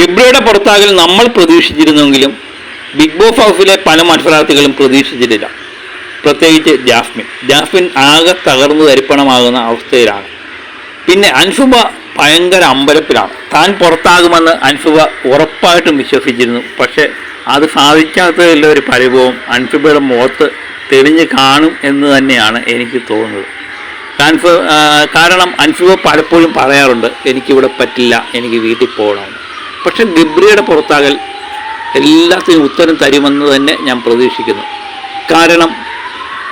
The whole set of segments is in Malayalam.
ഗബ്രിയുടെ പുറത്താകൽ നമ്മൾ പ്രതീക്ഷിച്ചിരുന്നെങ്കിലും ബിഗ് ബോസ് ഹൗസിലെ പല മത്സരാർത്ഥികളും പ്രതീക്ഷിച്ചിട്ടില്ല. പ്രത്യേകിച്ച് ജാസ്മിൻ. ജാസ്മിൻ ആകെ തകർന്നു തരിപ്പണമാകുന്ന അവസ്ഥയിലാണ്. പിന്നെ അൻസുബ ഭയങ്കര അമ്പലപ്പിലാണ് താൻ പുറത്താകുമെന്ന് അൻസുബ ഉറപ്പായിട്ടും വിശ്വസിച്ചിരുന്നു. പക്ഷേ അത് സാധിക്കാത്തതിലുള്ള ഒരു പരിഭവം അൻസുബയുടെ മുഖത്ത് തെളിഞ്ഞ് കാണും എന്ന് തന്നെയാണ് എനിക്ക് തോന്നുന്നത്. കാരണം അൻസുബ പലപ്പോഴും പറയാറുണ്ട് എനിക്കിവിടെ പറ്റില്ല എനിക്ക് വീട്ടിൽ പോകണമെന്ന്. പക്ഷെ ഗിബ്രിയുടെ പുറത്താകൽ എല്ലാത്തിനും ഉത്തരം തരുമെന്ന് തന്നെ ഞാൻ പ്രതീക്ഷിക്കുന്നു. കാരണം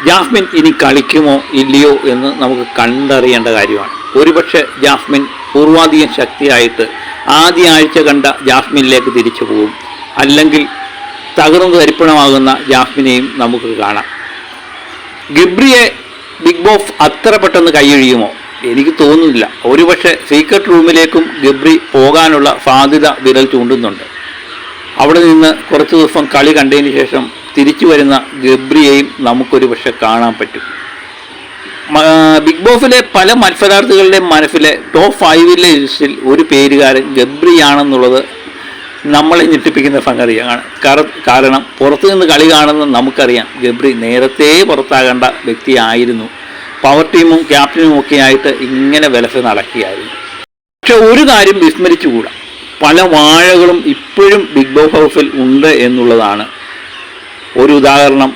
ജാസ്മിൻ ഇനി കളിക്കുമോ ഇല്ലയോ എന്ന് നമുക്ക് കണ്ടറിയേണ്ട കാര്യമാണ്. ഒരുപക്ഷെ ജാസ്മിൻ പൂർവാധികം ശക്തിയായിട്ട് ആദ്യ ആഴ്ച കണ്ട ജാസ്മിനിലേക്ക് തിരിച്ചു പോകും. അല്ലെങ്കിൽ തകർന്നു തരിപ്പണമാകുന്ന ജാസ്മിനെയും നമുക്ക് കാണാം. ഗിബ്രിയെ ബിഗ് ബോസ് അത്ര പെട്ടെന്ന് കൈയൊഴിയുമോ എനിക്ക് തോന്നുന്നില്ല. ഒരുപക്ഷെ സീക്രട്ട് റൂമിലേക്കും ഗബ്രി പോകാനുള്ള സാധ്യത വിരൽ ചൂണ്ടുന്നുണ്ട്. അവിടെ നിന്ന് കുറച്ച് ദിവസം കളി കണ്ടതിന് ശേഷം തിരിച്ചു വരുന്ന ഗബ്രിയെയും നമുക്കൊരു പക്ഷെ കാണാൻ പറ്റും. ബിഗ് ബോസിലെ പല മത്സരാർത്ഥികളുടെ മനസ്സിലെ ടോപ്പ് ഫൈവിലെ ലിസ്റ്റിൽ ഒരു പേരുകാരൻ ഗബ്രിയാണെന്നുള്ളത് നമ്മളെ ഞെട്ടിപ്പിക്കുന്ന സംഗതിയാണ്. കാര- കാരണം പുറത്തു നിന്ന് കളി കാണുന്ന നമുക്കറിയാം. ഗബ്രി നേരത്തെ പുറത്താകേണ്ട വ്യക്തിയായിരുന്നു. പവർ ടീമും ക്യാപ്റ്റനും ഒക്കെ ആയിട്ട് ഇങ്ങനെ വിലസ് നടക്കുകയായിരുന്നു. പക്ഷെ ഒരു കാര്യം വിസ്മരിച്ചുകൂടാ. പല വാഴകളും ഇപ്പോഴും ബിഗ് ബോസ് ഹൗസിൽ ഉണ്ട് എന്നുള്ളതാണ്. ഒരു ഉദാഹരണം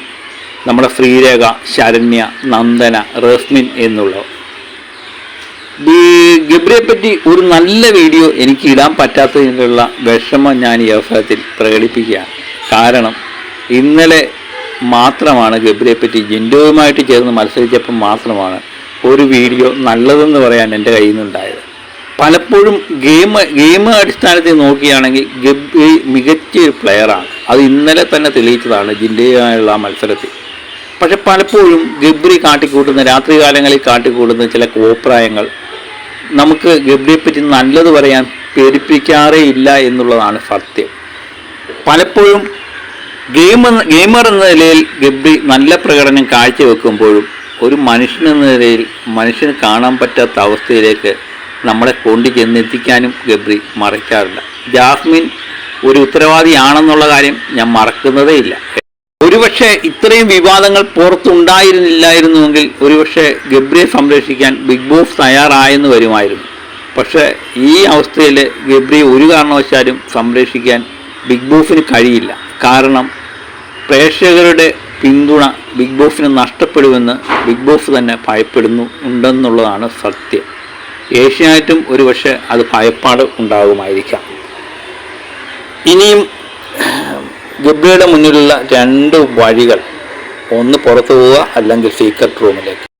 നമ്മുടെ ശ്രീരേഖ ശരണ്യ നന്ദന റസ്മിൻ എന്നുള്ളവർ. ഗബ്രിയെപ്പറ്റി ഗബ്രിയെ പറ്റി ഒരു നല്ല വീഡിയോ എനിക്ക് ഇടാൻ പറ്റാത്തതിനുള്ള വിഷമം ഞാൻ ഈ അവസരത്തിൽ പ്രകടിപ്പിക്കുകയാണ്. കാരണം ഇന്നലെ മാത്രമാണ് ഗബ്രിയെ പറ്റി ജിൻഡോയുമായിട്ട് ചേർന്ന് മത്സരിച്ചപ്പോൾ മാത്രമാണ് ഒരു വീഡിയോ നല്ലതെന്ന് പറയാൻ എന്റെ കയ്യിൽ നിന്നുണ്ടായത്. പലപ്പോഴും ഗെയിം ഗെയിം അടിസ്ഥാനത്തിൽ നോക്കുകയാണെങ്കിൽ ഗബ്രി മികച്ച ഒരു പ്ലെയറാണ്. അത് ഇന്നലെ തന്നെ തെളിയിച്ചതാണ് ജിൻഡോയുമായുള്ള മത്സരത്തിൽ. പക്ഷെ പലപ്പോഴും ഗബ്രി കാട്ടിക്കൂട്ടുന്ന രാത്രികാലങ്ങളിൽ കാട്ടിക്കൂട്ടുന്ന ചില കോപ്രായങ്ങൾ നമുക്ക് ഗബ്രിയെപ്പറ്റി നല്ലത് പറയാൻ പേടിപ്പിക്കാറേ ഇല്ല എന്നുള്ളതാണ് സത്യം. പലപ്പോഴും ഗെയിം ഗെയിമർ എന്ന നിലയിൽ ഗബ്രി നല്ല പ്രകടനം കാഴ്ചവെക്കുമ്പോഴും ഒരു മനുഷ്യൻ എന്ന നിലയിൽ മനുഷ്യന് കാണാൻ പറ്റാത്ത അവസ്ഥയിലേക്ക് നമ്മളെ കൊണ്ടു ചെന്നെത്തിക്കാനും ഗബ്രി മറയ്ക്കാറില്ല. ജാസ്മിൻ ഒരു ഉത്തരവാദിയാണെന്നുള്ള കാര്യം ഞാൻ മറക്കുന്നതേ ഇല്ല. ഒരുപക്ഷെ ഇത്രയും വിവാദങ്ങൾ പുറത്തുണ്ടായിരുന്നില്ലായിരുന്നുവെങ്കിൽ ഒരുപക്ഷെ ഗബ്രിയെ സംരക്ഷിക്കാൻ ബിഗ് ബോസ് തയ്യാറായെന്ന് വരുമായിരുന്നു. പക്ഷേ ഈ അവസ്ഥയിൽ ഗബ്രിയെ ഒരു കാരണവശാലും സംരക്ഷിക്കാൻ ബിഗ് ബോസിന് കഴിയില്ല. കാരണം പ്രേക്ഷകരുടെ പിന്തുണ ബിഗ് ബോസിന് നഷ്ടപ്പെടുമെന്ന് ബിഗ് ബോസ് തന്നെ ഭയപ്പെടുന്നു ഉണ്ടെന്നുള്ളതാണ് സത്യം. ഏഷ്യാനെറ്റും ഒരുപക്ഷെ അത് ഭയപ്പാട് ഉണ്ടാകുമായിരിക്കാം. ഇനിയും ഗബ്രിയുടെ മുന്നിലുള്ള രണ്ട് വഴികൾ. ഒന്ന് പുറത്തു പോവുക അല്ലെങ്കിൽ സീക്രട്ട് റൂമിലേക്ക്